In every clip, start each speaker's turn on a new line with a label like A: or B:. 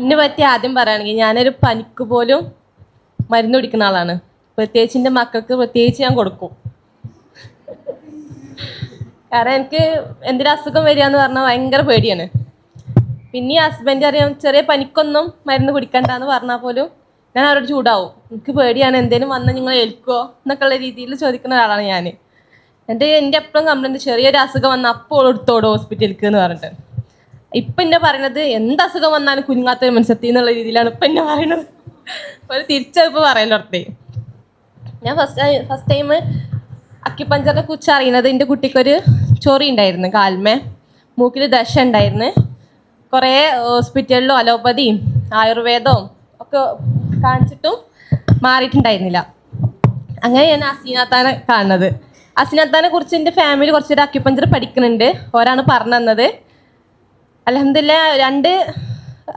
A: എന്നെ പറ്റി ആദ്യം പറയുകയാണെങ്കിൽ ഞാനൊരു പനിക്ക് പോലും മരുന്ന് കുടിക്കുന്ന ആളാണ്. പ്രത്യേകിച്ച് എന്റെ മക്കൾക്ക് പ്രത്യേകിച്ച് ഞാൻ കൊടുക്കും. കാരണം എനിക്ക് എന്തെങ്കിലും അസുഖം വരിക എന്ന് പറഞ്ഞാൽ ഭയങ്കര പേടിയാണ്. പിന്നെ ഹസ്ബൻഡ് അറിയാം ചെറിയ പനിക്കൊന്നും മരുന്ന് കുടിക്കണ്ടെന്ന് പറഞ്ഞാൽ പോലും ഞാൻ അവരോട് ചൂടാവും. എനിക്ക് പേടിയാണ് എന്തേലും വന്നാൽ നിങ്ങൾ ഏൽക്കുമോ എന്നൊക്കെയുള്ള രീതിയിൽ ചോദിക്കുന്ന ഒരാളാണ് ഞാൻ എന്റെ എന്റെ എപ്പോഴും കംപ്ലൈന്റ് ചെറിയൊരു അസുഖം വന്നാൽ അപ്പോൾ എടുത്തോടോ ഹോസ്പിറ്റലിലേക്ക് എന്ന് പറഞ്ഞിട്ട്. ഇപ്പം എന്നെ പറയണത് എന്ത് അസുഖം വന്നാലും കുഞ്ഞാത്ത മനുഷ്യത്തി എന്നുള്ള രീതിയിലാണ് ഇപ്പം എന്നെ പറയണത്. ഒരു തിരിച്ചറിപ്പ് പറയലോർത്തേ ഞാൻ ഫസ്റ്റ് ഫസ്റ്റ് ടൈം അക്കിപ്പഞ്ചറിനെ കുറിച്ച് അറിയുന്നത് എന്റെ കുട്ടിക്കൊരു ചൊറി ഉണ്ടായിരുന്നു കാൽമേ. മൂക്കിൽ ദശ ഉണ്ടായിരുന്നു കുറേ ഹോസ്പിറ്റലിലും അലോപ്പതിയും ആയുർവേദവും ഒക്കെ കാണിച്ചിട്ടും മാറിയിട്ടുണ്ടായിരുന്നില്ല. അങ്ങനെ ഞാൻ അസീനാത്താനെ കാണുന്നത്. അസീനാത്താനെ കുറിച്ച് എന്റെ ഫാമിലി കുറച്ചൊരു അക്യുപഞ്ചർ പഠിക്കുന്നുണ്ട് ഓരാണ് പറഞ്ഞു തന്നത്. അലഹമില്ല രണ്ട്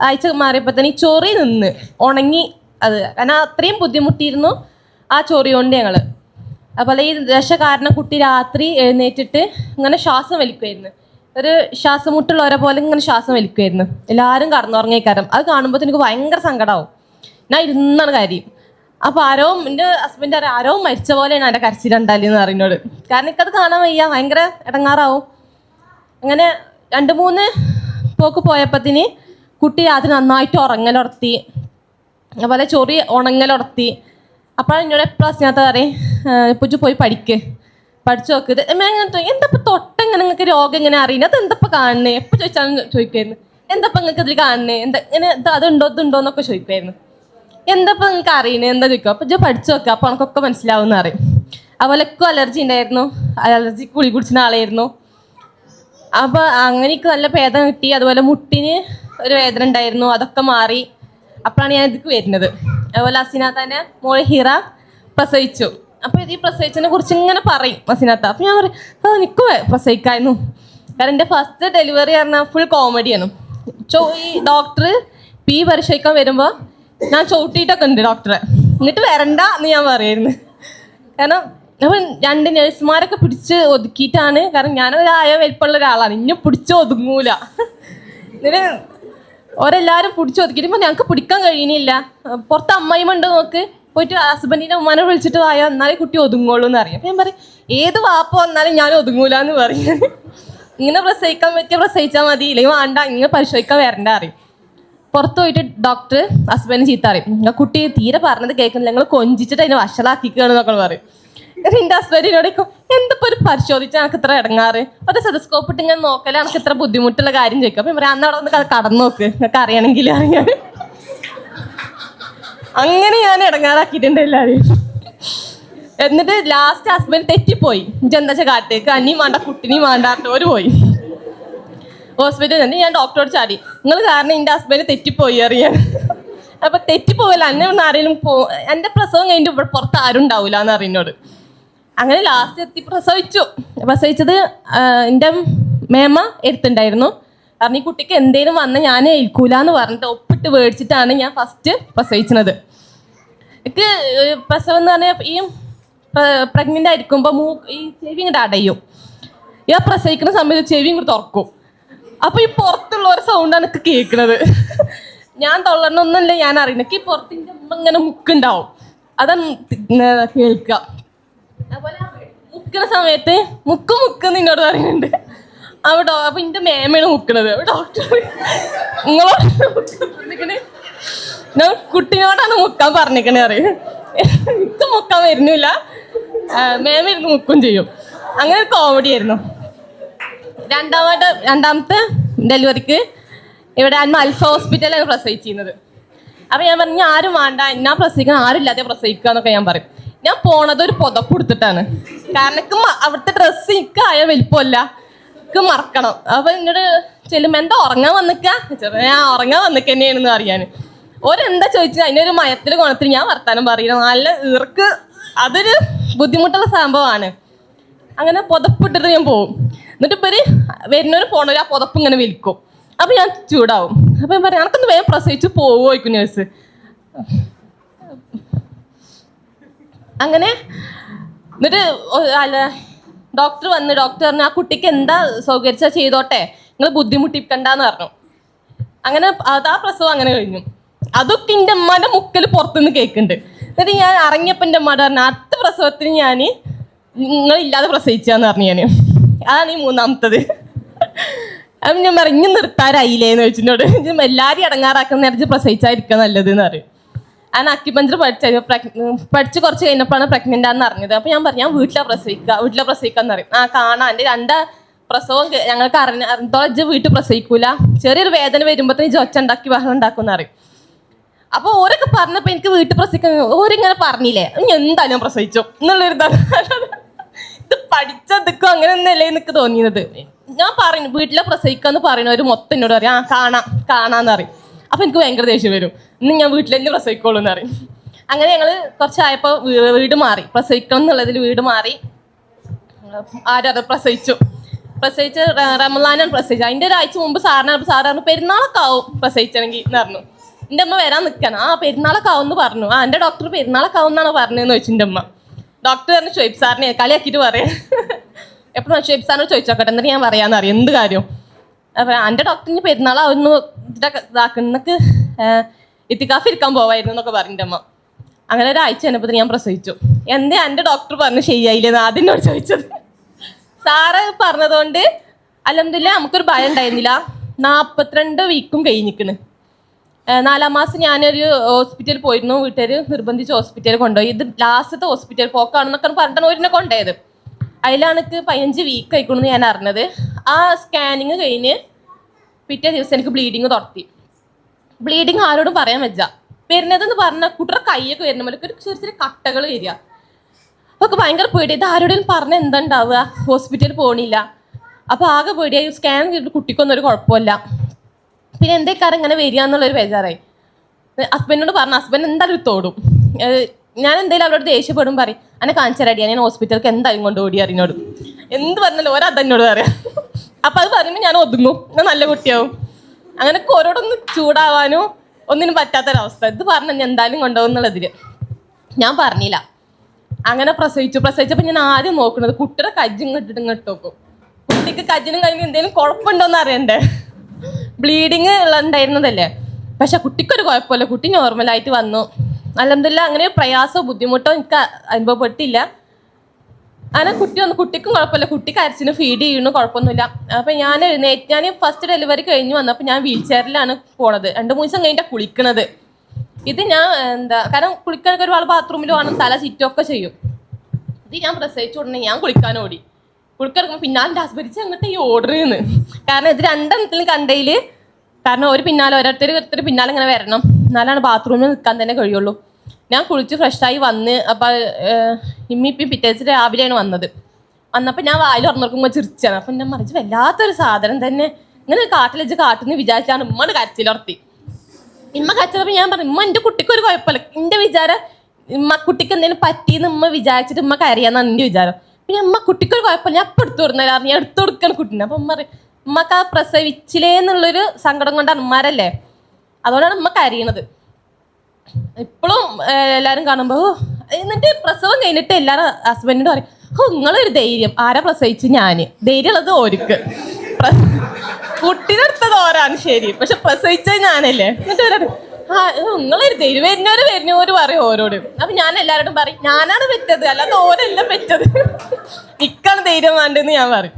A: ആഴ്ച മാറിയപ്പോൾ തന്നെ ഈ ചൊറി നിന്ന് ഉണങ്ങി അത്. കാരണം അത്രയും ബുദ്ധിമുട്ടിയിരുന്നു ആ ചോറി കൊണ്ട് ഞങ്ങൾ അതുപോലെ ഈ ദശ കാരണം കുട്ടി രാത്രി എഴുന്നേറ്റിട്ട് ഇങ്ങനെ ശ്വാസം വലിക്കുമായിരുന്നു ഒരു ശ്വാസമുട്ടുള്ളവരെ പോലെ ഇങ്ങനെ ശ്വാസം വലിക്കുമായിരുന്നു എല്ലാവരും കടന്നുറങ്ങിക്കാരം അത് കാണുമ്പോൾ എനിക്ക് ഭയങ്കര സങ്കടമാവും ഞാൻ ഇരുന്നാണ് കാര്യം. അപ്പോൾ ആരോ എന്റെ ഹസ്ബൻഡ് അറിയാം ആരോ മരിച്ച പോലെയാണ് എന്റെ കരച്ചിലുണ്ടാലെന്ന് പറയുന്നോട്. കാരണം എനിക്കത് കാണാൻ വയ്യ ഭയങ്കര ഇടങ്ങാറാവും. അങ്ങനെ രണ്ട് മൂന്ന് പോക്ക് പോയപ്പത്തിന് കുട്ടി രാത്രി നന്നായിട്ട് ഉറങ്ങലുറത്തി അതുപോലെ ചൊറി ഉണങ്ങലുറത്തി അപ്പോൾ എന്നോട് എപ്പോഴും അസിനകത്ത് പറയും പുജു പോയി പഠിക്ക്. പഠിച്ചു നോക്ക്. ഇത് തൊട്ട് ഇങ്ങനെ നിങ്ങൾക്ക് രോഗം എങ്ങനെ അറിയുന്നത് അത് കാണണേ എപ്പോൾ ചോദിച്ചാലും ചോദിക്കുമായിരുന്നു എന്തപ്പോൾ നിങ്ങൾക്ക് ഇതിൽ കാണുന്നത് എന്താ ഇങ്ങനെ ഇത് അതുണ്ടോ ഇതുണ്ടോ എന്നൊക്കെ ചോദിക്കുമായിരുന്നു എന്തപ്പോൾ നിങ്ങൾക്ക് അറിയണേ എന്താ ചോദിക്കുക അപ്പോൾ ഇത് പഠിച്ചു നോക്കുക അപ്പോൾ എനിക്കൊക്കെ മനസ്സിലാവും എന്ന് അറിയും അതുപോലെ എക്കും അലർജി ഉണ്ടായിരുന്നു. അലർജി കുളി കുടിച്ചിരുന്ന ആളായിരുന്നു. അപ്പോൾ അങ്ങനെയൊക്കെ നല്ല ഭേദം കിട്ടി. അതുപോലെ മുട്ടിന് ഒരു വേദന ഉണ്ടായിരുന്നു. അതൊക്കെ മാറി. അപ്പോഴാണ് ഞാൻ ഇതിക്ക് വരുന്നത്. അതുപോലെ അസിനാത്താന്റെ മോൾ ഹിറ പ്രസവിച്ചു. അപ്പോൾ ഇത് ഈ പ്രസവിച്ചതിനെ കുറിച്ച് ഇങ്ങനെ പറയും അസിനാത്ത അപ്പോൾ ഞാൻ പറയും ആ നിൽക്കുക പ്രസവിക്കായിരുന്നു. കാരണം എന്റെ ഫസ്റ്റ് ഡെലിവറി പറഞ്ഞാൽ ഫുൾ കോമഡിയാണ് ചോ ഈ ഡോക്ടർ പി പരിശോധിക്കാൻ വരുമ്പോൾ ഞാൻ ചവിട്ടിയിട്ടൊക്കെ ഉണ്ട് ഡോക്ടറെ. എന്നിട്ട് വരണ്ട എന്ന് ഞാൻ പറയായിരുന്നു കാരണം അപ്പം രണ്ട് നഴ്സുമാരൊക്കെ പിടിച്ച് ഒതുക്കിയിട്ടാണ്. കാരണം ഞാനൊരായ വലിപ്പമുള്ള ഒരാളാണ്. ഇന്നെ പിടിച്ച് ഒതുങ്ങൂല. ഓരെല്ലാവരും പിടിച്ച് ഒതുക്കിയിട്ട് ഞങ്ങൾക്ക് പിടിക്കാൻ കഴിയുന്നില്ല. പുറത്ത് അമ്മയുമുണ്ട് നോക്ക്. പോയിട്ട് ഹസ്ബൻഡിന്റെ ഉമ്മാനെ വിളിച്ചിട്ട് ആയ എന്നാലേ കുട്ടി ഒതുങ്ങുള്ളൂ എന്ന് അറിയാം ഞാൻ പറയും ഏത് വാപ്പ വന്നാലും ഞാൻ ഒതുങ്ങൂല എന്ന് പറയും. ഇങ്ങനെ പ്രസവിക്കാൻ പറ്റിയ പ്രസവിച്ചാൽ മതി. ഇല്ലെങ്കിൽ വേണ്ട ഇങ്ങനെ പരിശോധിക്കാൻ വരണ്ട അറിയും പുറത്ത് പോയിട്ട് ഡോക്ടർ ഹസ്ബൻഡ് ചീത്ത അറിയും "ആ കുട്ടി തീരെ പറഞ്ഞത് കേൾക്കുന്നില്ല. ഞങ്ങൾ കൊഞ്ചിച്ചിട്ട് അതിനെ വഷളാക്കിക്കുകയാണെന്നൊക്കെ പറയും. ഹസ്ബൻഡിനോട് എന്തപ്പോ ഒരു പരിശോധിച്ചാൽ എനിക്ക് ഇത്ര ഇടങ്ങാറ്? അത് സെതസ്കോപ്പ് ഇട്ട് ഞാൻ നോക്കലേ എനിക്ക് ഇത്ര ബുദ്ധിമുട്ടുള്ള കാര്യം? ചോദിക്കും. അപ്പൊ ഇവരെ അന്ന് അവിടെ ഒന്ന് കടന്നു നോക്ക്. നിങ്ങൾക്ക് അറിയണമെങ്കിൽ അറിയാൻ. അങ്ങനെ ഞാൻ ഇടങ്ങാറാക്കിയിട്ടുണ്ട് എല്ലാവരും എന്നിട്ട് ലാസ്റ്റ് ഹസ്ബൻഡ് തെറ്റിപ്പോയി. ജന്തച്ച കാട്ടേക്ക് അന്നിയും വേണ്ട കുട്ടിനെയും വേണ്ടാട്ട് ഒരു പോയി. ഹോസ്പിറ്റലിൽ നിന്ന് ഞാൻ ഡോക്ടറോട് ചാടി. നിങ്ങൾ കാരണം എന്റെ ഹസ്ബൻഡ് തെറ്റിപ്പോയി അറിയാൻ. അപ്പൊ തെറ്റിപ്പോവില്ല എന്നെ ഒന്ന് ആരെങ്കിലും പോ എന്റെ പ്രസവം കഴിഞ്ഞിട്ട് ഇവിടെ പുറത്ത് ആരും ഉണ്ടാവില്ല എന്ന് അറിയുന്നോട്. അങ്ങനെ ലാസ്റ്റ് എത്തി പ്രസവിച്ചു. പ്രസവിച്ചത് എന്റെ മേമ എടുത്തുണ്ടായിരുന്നു കാരണം ഈ കുട്ടിക്ക് എന്തേലും വന്ന് ഞാൻ ഏൽക്കൂല എന്ന് പറഞ്ഞിട്ട് ഒപ്പിട്ട് മേടിച്ചിട്ടാണ് ഞാൻ ഫസ്റ്റ് പ്രസവിച്ചത്. എനിക്ക് പ്രസവം എന്ന് പറഞ്ഞാൽ ഈ പ്രഗ്നന്റ് ആയിരിക്കുമ്പോൾ മൂ ഈ ചെവി ഇങ്ങോട്ട് അടയും. ഞാൻ പ്രസവിക്കുന്ന സമയത്ത് ചെവി ഇങ്ങോട്ട് തുറക്കും. അപ്പോൾ ഈ പുറത്തുള്ള ഒരു സൗണ്ടാണ് എനിക്ക് കേൾക്കുന്നത് ഞാൻ തൊള്ളണമെന്നല്ല ഞാൻ അറിയുന്നത് ഈ പുറത്തിന്റെ ഉമ്മ ഇങ്ങനെ മുക്കുണ്ടാവും. അതാണ് കേൾക്കുക മുക്കണ സമയത്ത് മുക്ക് മുക്ക് നിന്നോട് പറയുന്നുണ്ട്. അവിടെ അപ്പൊ എന്റെ മേമയാണ് മുക്കണത്. ഡോക്ടർ പറഞ്ഞിക്കണേ ഞാൻ കുട്ടിനോടാണ് മുക്കാൻ പറഞ്ഞിക്കണേ അറിയും എനിക്ക് മുക്കാൻ വരുന്നില്ല. മേമ ഇരുന്ന് മുക്കും ചെയ്യും. അങ്ങനെ കോമഡി ആയിരുന്നു. രണ്ടാമത്തെ രണ്ടാമത്തെ ഡെലിവറിക്ക് ഇവിടെ അന്ന് അൽഫ ഹോസ്പിറ്റലാണ് പ്രസവിച്ചിരുന്നത്. അപ്പം ഞാൻ പറഞ്ഞു "ഞാൻ ആരും വേണ്ട. എന്നാ പ്രസവിക്കണം. ആരും ഇല്ലാതെ പ്രസവിക്കുക എന്നൊക്കെ ഞാൻ പറയും. ഞാൻ പോണത് ഒരു പുതപ്പ് കൊടുത്തിട്ടാണ് കാരണം എനിക്ക് അവിടുത്തെ ഡ്രസ്സ് എനിക്ക് ആയ വലിപ്പമല്ല. എനിക്ക് മറക്കണം. അപ്പൊ ഇങ്ങോട്ട് ചെല്ലുമ്പോ എന്താ ഉറങ്ങാൻ വന്നിക്ക? ഞാൻ ഉറങ്ങാൻ വന്നിക്ക തന്നെയാണെന്ന് അറിയാൻ ഓരെന്താ ചോദിച്ചാൽ അതിനൊരു മയത്തിൽ ഗുണത്തിൽ ഞാൻ വർത്താനം പറയണം നല്ല ഈർക്ക് അതൊരു ബുദ്ധിമുട്ടുള്ള സംഭവമാണ്. അങ്ങനെ പുതപ്പിട്ടിട്ട് ഞാൻ പോകും എന്നിട്ട് ഇവർ വരുന്നവര് പോണവര് ആ പുതപ്പ് ഇങ്ങനെ വലിക്കും അപ്പൊ ഞാൻ ചൂടാവും. അപ്പൊ ഞാൻ പറയാം എനക്കൊന്ന് വേഗം പ്രസവിച്ച് പോവുമായിരിക്കും നേഴ്സ് അങ്ങനെ എന്നിട്ട് അല്ല ഡോക്ടർ വന്ന് ഡോക്ടർ പറഞ്ഞു ആ കുട്ടിക്ക് എന്താ സൗകര്യ ചെയ്തോട്ടെ? നിങ്ങൾ ബുദ്ധിമുട്ടിക്കണ്ടെന്ന് പറഞ്ഞു. അങ്ങനെ അത് ആ പ്രസവം അങ്ങനെ കഴിഞ്ഞു. അതൊക്കെ എന്റെ അമ്മയുടെ മുക്കൽ പുറത്തുനിന്ന് കേൾക്കുന്നുണ്ട് എന്നിട്ട് ഞാൻ ഇറങ്ങിയപ്പോൾ എന്റെ മട പറഞ്ഞു അടുത്ത പ്രസവത്തിന് ഞാൻ നിങ്ങളില്ലാതെ പ്രസവിച്ചാന്ന് പറഞ്ഞു ഞാൻ അതാണ് ഈ മൂന്നാമത്തത്. അപ്പം ഞാൻ പറഞ്ഞു ഇനി നിർത്താറായില്ലേന്ന് ചോദിച്ചിനോട് എല്ലാവരും ഇടങ്ങാറാക്കുന്ന നേരത്തെ പ്രസവിച്ചായിരിക്കുക നല്ലത് എന്ന് പറയും. ഞാൻ അക്യുപഞ്ചർ പഠിച്ചു പഠിച്ച് കുറച്ച് കഴിഞ്ഞപ്പോഴാണ് പ്രഗ്നന്റ് ആണെന്ന് അറിഞ്ഞത്. അപ്പം ഞാൻ പറഞ്ഞു ഞാൻ വീട്ടിലെ പ്രസവിക്കുക വീട്ടിലെ പ്രസവിക്കാന്ന് പറയും. ആ കാണാൻ എന്റെ രണ്ട് പ്രസവം ഞങ്ങൾക്ക് അറിഞ്ഞ അറിഞ്ഞോളം വീട്ടിൽ പ്രസവിക്കൂല. ചെറിയൊരു വേദന വരുമ്പോഴത്തേന് ഇജ്ജ് ഒച്ച ഉണ്ടാക്കി ബഹളം ഉണ്ടാക്കുമെന്ന് അറിയും അപ്പോൾ ഓരൊക്കെ പറഞ്ഞപ്പോൾ എനിക്ക് വീട്ടിൽ പ്രസവിക്കാൻ ഓരിങ്ങനെ പറഞ്ഞില്ലേ എന്തായാലും പ്രസവിച്ചു എന്നുള്ളൊരു ഇത് പഠിച്ചതൊക്കെ അങ്ങനെ ഒന്നല്ലേ എനിക്ക് തോന്നിയത്. ഞാൻ പറയുന്നു വീട്ടിലെ പ്രസവിക്കാന്ന് പറയുന്ന ഒരു മൊത്തം എന്നോട് പറയും ആ കാണാം കാണാന്ന് പറയും. അപ്പൊ എനിക്ക് ഭയങ്കര ദേഷ്യം വരും. ഇന്ന് ഞാൻ വീട്ടിൽ തന്നെ പ്രസവിക്കോളൂ എന്ന് പറയും. അങ്ങനെ ഞങ്ങൾ കുറച്ചായപ്പോൾ വീട് മാറി. പ്രസവിക്കണം എന്നുള്ളതിൽ വീട് മാറി. ആരത് പ്രസവിച്ചു. പ്രസവിച്ച് റമലാനാണ് പ്രസവിച്ചു അതിന്റെ ഒരാഴ്ച മുമ്പ് സാറിനാണ് സാറിന് പെരുന്നാളൊക്കെ ആവും പ്രസവിച്ചണമെങ്കിൽ എന്ന് പറഞ്ഞു. എന്റെ അമ്മ വരാൻ നിൽക്കണം ആ പെരുന്നാളൊക്കെ ആവും എന്ന് പറഞ്ഞു. ആ എന്റെ ഡോക്ടർ പെരുന്നാളൊക്കെ ആവും എന്നാണ് പറഞ്ഞതെന്ന് എന്റെ അമ്മ. ഡോക്ടർ പറഞ്ഞു ഷോയിബ് സാറിനെ കളിയാക്കിയിട്ട് പറയാം. എപ്പോഴും ഷുഹൈബ് സാറിനോട് ചോദിച്ചോക്കട്ടെ. എന്നിട്ട് ഞാൻ പറയാന്ന് അറിയാം. എന്ത് കാര്യം? അപ്പം എന്റെ ഡോക്ടറിന് പെരുന്നാളാവുന്നു ഇതൊക്കെ ഇതാക്കുന്നക്ക് ഇത്തിക്കാഫ് ഇരിക്കാൻ പോവായിരുന്നു എന്നൊക്കെ പറഞ്ഞിട്ട് അമ്മ. അങ്ങനെ ഒരാഴ്ച കഴിഞ്ഞപ്പോൾ ഞാൻ പ്രസവിച്ചു. എന്തേ എന്റെ ഡോക്ടർ പറഞ്ഞു ശരിയായില്ലെന്ന് അതിനോട് ചോദിച്ചത്. സാറ് പറഞ്ഞതുകൊണ്ട് അലഹമില്ല നമുക്കൊരു ഭയം ഉണ്ടായിരുന്നില്ല. നാൽപ്പത്തിരണ്ട് വീക്കും കഴിഞ്ഞിക്കണ്. നാലാം മാസം ഞാനൊരു ഹോസ്പിറ്റലിൽ പോയിരുന്നു. വീട്ടുകാർ നിർബന്ധിച്ച് ഹോസ്പിറ്റലിൽ കൊണ്ടുപോയി. ഇത് ലാസ്റ്റത്തെ ഹോസ്പിറ്റൽ പോക്കാണെന്നൊക്കെ പറഞ്ഞിട്ടാണ് ഒരിനെ കൊണ്ടുപോയത്. അതിലാണ് എനിക്ക് പതിനഞ്ച് വീക്ക് ആയിക്കണമെന്ന് ഞാൻ അറിഞ്ഞത്. ആ സ്കാനിങ് കഴിഞ്ഞ് പിറ്റേ ദിവസം എനിക്ക് ബ്ലീഡിങ് തുടത്തി. ബ്ലീഡിങ് ആരോടും പറയാൻ വെച്ച വരുന്നതെന്ന് പറഞ്ഞാൽ കുട്ടിയുടെ കൈയൊക്കെ വരുന്ന പോലെ ഒരു ചെറിയ ചെറിയ കട്ടകൾ വരിക. അതൊക്കെ ഭയങ്കര പേടി. ഇത് ആരോടും പറഞ്ഞ എന്താ ഉണ്ടാവുക ഹോസ്പിറ്റലിൽ പോകണില്ല അപ്പോൾ ആകെ പേടിയായി സ്കാൻ ചെയ്തിട്ട് കുട്ടിക്കൊന്നും ഒരു കുഴപ്പമില്ല. പിന്നെ എന്തേക്കാരം ഇങ്ങനെ വരിക എന്നുള്ളൊരു ബേജാറായി. ഹസ്ബൻഡിനോട് പറഞ്ഞു ഹസ്ബൻഡ് എന്തായാലും തോടും. ഞാൻ എന്തെങ്കിലും അവരോട് ദേഷ്യപ്പെടും പറയും എന്നെ കാണിച്ചരടിയാ ഞാൻ ഹോസ്പിറ്റലിലേക്ക് എന്തായാലും കൊണ്ട് ഓടി അറിഞ്ഞോട് എന്ത് പറഞ്ഞാലും ഓരോ അതെന്നോട് പറയാം. അപ്പം അത് പറയുമ്പോൾ ഞാൻ ഒതുങ്ങും. ഞാൻ നല്ല കുട്ടിയാവും. അങ്ങനെ ഓരോടൊന്ന് ചൂടാവാനോ ഒന്നിനും പറ്റാത്തൊരവസ്ഥ. ഇത് പറഞ്ഞു ഞാൻ എന്തായാലും കൊണ്ടുപോകും എന്നുള്ളതിൽ ഞാൻ പറഞ്ഞില്ല. അങ്ങനെ പ്രസവിച്ചു. പ്രസവിച്ചപ്പോൾ ഞാൻ ആദ്യം നോക്കുന്നത് കുട്ടിയുടെ കജ്ജും കെട്ടിട്ട് ഇങ്ങോട്ട് നോക്കും. കുട്ടിക്ക് കജ്ജിനും കഴിഞ്ഞ് എന്തെങ്കിലും കുഴപ്പമുണ്ടോയെന്ന് അറിയണ്ടേ. ബ്ലീഡിങ് ഉണ്ടായിരുന്നതല്ലേ പക്ഷെ കുട്ടിക്കൊരു കുഴപ്പമില്ല. കുട്ടി നോർമലായിട്ട് വന്നു. അലഹമില്ല അങ്ങനെ പ്രയാസമോ ബുദ്ധിമുട്ടോ എനിക്ക് അനുഭവപ്പെട്ടില്ല. അങ്ങനെ കുട്ടി വന്ന് കുട്ടിക്കും കുഴപ്പമില്ല. കുട്ടി കരച്ചിന് ഫീഡ് ചെയ്യുന്നു കുഴപ്പമൊന്നുമില്ല. അപ്പം ഞാൻ എഴുന്നേറ്റ് ഞാൻ ഫസ്റ്റ് ഡെലിവറി കഴിഞ്ഞ് വന്നപ്പോൾ ഞാൻ വീൽ ചെയറിലാണ് പോണത്. രണ്ട് മൂന്ന് ദിവസം കഴിഞ്ഞിട്ട് കുളിക്കണത്. ഇത് ഞാൻ എന്താ കാരണം കുളിക്കാനൊക്കെ ഒരുപാട് ബാത്റൂമിൽ വേണം തല ചുറ്റുമൊക്കെ ചെയ്യും. ഇത് ഞാൻ പ്രസവിച്ചു ഉടനെ ഞാൻ കുളിക്കാൻ ഓടി. കുളിക്കിറങ്ങുമ്പോൾ പിന്നാലെ ഹസ്ബൻഡ് അങ്ങോട്ട് ഈ ഓർഡർ ചെയ്യുന്നു. കാരണം ഇത് രണ്ടെണ്ണത്തിലും കണ്ടതിൽ കാരണം ഒരു പിന്നാലെ ഓരോരുത്തർ ഒരുത്തർ പിന്നാലെ ഇങ്ങനെ വരണം. എന്നാലാണ് ബാത്റൂമിൽ നിൽക്കാൻ തന്നെ കഴിയുള്ളൂ. ഞാൻ കുളിച്ച് ഫ്രഷായി വന്ന് അപ്പം ഇമ്മി ഇപ്പം പിറ്റേച്ച് രാവിലെയാണ് വന്നത്. വന്നപ്പോൾ ഞാൻ വായിൽ ഉറന്നിറക്കുമ്പോൾ ചിരിച്ചാണ്. അപ്പം ഞാൻ മറിച്ച് വല്ലാത്തൊരു സാധനം തന്നെ. ഇങ്ങനെ കാട്ടിൽ വെച്ച് കാട്ടുന്ന വിചാരിച്ചാണ് ഉമ്മയുടെ കരച്ചിലുറത്തി ഇമ്മ കച്ചറപ്പോൾ ഞാൻ പറഞ്ഞു ഉമ്മ എന്റെ കുട്ടിക്ക് ഒരു കുഴപ്പമില്ല. എന്റെ വിചാരം ഉമ്മ കുട്ടിക്ക് എന്തെങ്കിലും പറ്റിയെന്ന് ഉമ്മ വിചാരിച്ചിട്ട് ഉമ്മ കരയാന്നാണ് എന്റെ വിചാരം. പിന്നെ ഉമ്മ കുട്ടിക്കൊരു കുഴപ്പമില്ല. ഞാൻ അപ്പം എടുത്തു കൊടുക്കുന്നില്ല ഞാൻ എടുത്തു കൊടുക്കണം കുട്ടീനെ. അപ്പം ഉമ്മ ഉമ്മക്ക് ആ പ്രസവിച്ചില്ലേ എന്നുള്ളൊരു സങ്കടം കൊണ്ടാണ് ഉമ്മാരല്ലേ? അതുകൊണ്ടാണ് നമ്മൾ കരയണത്. ഇപ്പോഴും എല്ലാവരും കാണുമ്പോൾ എന്നിട്ട് പ്രസവം കഴിഞ്ഞിട്ട് എല്ലാവരും ഹസ്ബൻഡിനോട് പറയും ഓ നിങ്ങളൊരു ധൈര്യം ആരാ പ്രസവിച്ച് ഞാൻ ധൈര്യമുള്ളത് ഓർക്ക് പ്ര- കുട്ടീനെ എടുത്തത് ഓരാണ് ശരി പക്ഷെ പ്രസവിച്ചത് ഞാനല്ലേ. എന്നിട്ട് അവരോട് ആ നിങ്ങളൊരു ധൈര്യം വരുന്നവര് വരുന്നവര് പറയും ഓരോട്. അപ്പൊ ഞാൻ എല്ലാവരോടും പറയും ഞാനാണ് പെറ്റത് അല്ലാതെ ഓരല്ല പെറ്റത്. ഇക്കാണ് ധൈര്യം വേണ്ടെന്ന് ഞാൻ പറയും.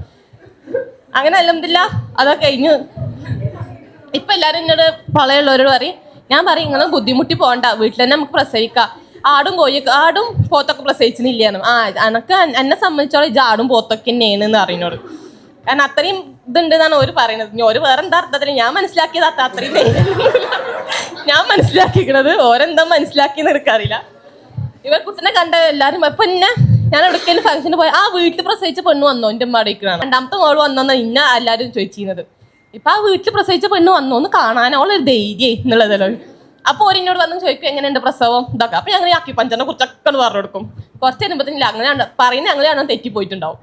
A: അങ്ങനെ അല്ലെന്നില്ല അതൊക്കെ കഴിഞ്ഞു. ഇപ്പൊ എല്ലാരും എന്നോട് പളയുള്ളവരോട് പറയും ഞാൻ പറയും നിങ്ങൾ ബുദ്ധിമുട്ടി പോകണ്ട വീട്ടിൽ തന്നെ നമുക്ക് പ്രസവിക്കാം. ആടും കോഴിയൊക്കെ ആടും പോത്തൊക്കെ പ്രസവിച്ചിട്ടില്ലാന്ന് ആ എനക്ക് എന്നെ സംബന്ധിച്ചോളം ഇത് ആടും പോത്തൊക്കെ തന്നെയാണ് എന്ന് പറയുന്നോട്. കാരണം അത്രയും ഇതുണ്ട് എന്നാണ് ഓര് പറയുന്നത് ഓര് വേറെ എന്താ അർത്ഥത്തിൽ ഞാൻ മനസ്സിലാക്കിയത് അത്ര അത്രയും ഞാൻ മനസ്സിലാക്കിക്കണത് ഓരെന്താ മനസ്സിലാക്കിയെന്ന് എനിക്കറിയില്ല ഇവർ കുട്ടനെ കണ്ട എല്ലാരും ഇപ്പൊ എന്നെ ഞാൻ എവിടേക്കെങ്കിലും ഫംഗ്ഷന് പോയി ആ വീട്ടിൽ പ്രസവിച്ച പെണ്ണ് വന്നോ? എന്റെ അടിക്കണം രണ്ടാമത്തെ മോൾ വന്നോന്ന് ഇന്ന എല്ലാരും ചോദിച്ചിരുന്നത്. ഇപ്പൊ ആ വീട്ടിൽ പ്രസവിച്ച പെണ്ണ് വന്നു ഒന്ന് കാണാൻ അവളൊരു ധൈര്യം എന്നുള്ളതല്ലോ. അപ്പൊ ഒരിനോട് വന്ന് ചോദിക്കും എങ്ങനെയുണ്ട് പ്രസവം? ഇതൊക്കെ. അപ്പൊ ഞങ്ങൾ ആക്കി പഞ്ചറിനെ കുറിച്ചൊക്കെ പറഞ്ഞു കൊടുക്കും കുറച്ച് കഴിയുമ്പോഴത്തേക്കില്ല അങ്ങനെയാണ് പറയുന്നത് അങ്ങനെയാണ് തെറ്റിപ്പോയിട്ടുണ്ടാവും.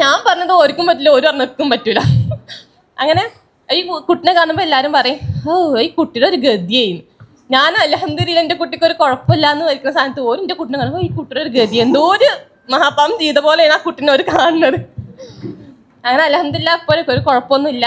A: ഞാൻ പറഞ്ഞത് ഓർക്കും പറ്റില്ല ഒരു പറഞ്ഞക്കും പറ്റൂല. അങ്ങനെ ഈ കുട്ടിനെ കാണുമ്പോൾ എല്ലാവരും പറയും ഓ ഈ കുട്ടിയുടെ ഒരു ഗതിയായിരുന്നു ഞാൻ അലഹന്ദില്ല എന്റെ കുട്ടിക്ക് ഒരു കുഴപ്പമില്ല എന്ന് വരിക്കുന്ന സ്ഥാനത്ത് ഓരോ എന്റെ കുട്ടിനെ കാണുമ്പോൾ ഈ കുട്ടിയുടെ ഒരു ഗതി എന്തോ ഒരു മഹാപാം ചെയ്ത പോലെയാണ് ആ കുട്ടിനെ ഒരു കാണുന്നത്. അങ്ങനെ അലഹമില്ല ഇപ്പോൾ ഒരു കുഴപ്പമൊന്നുമില്ല.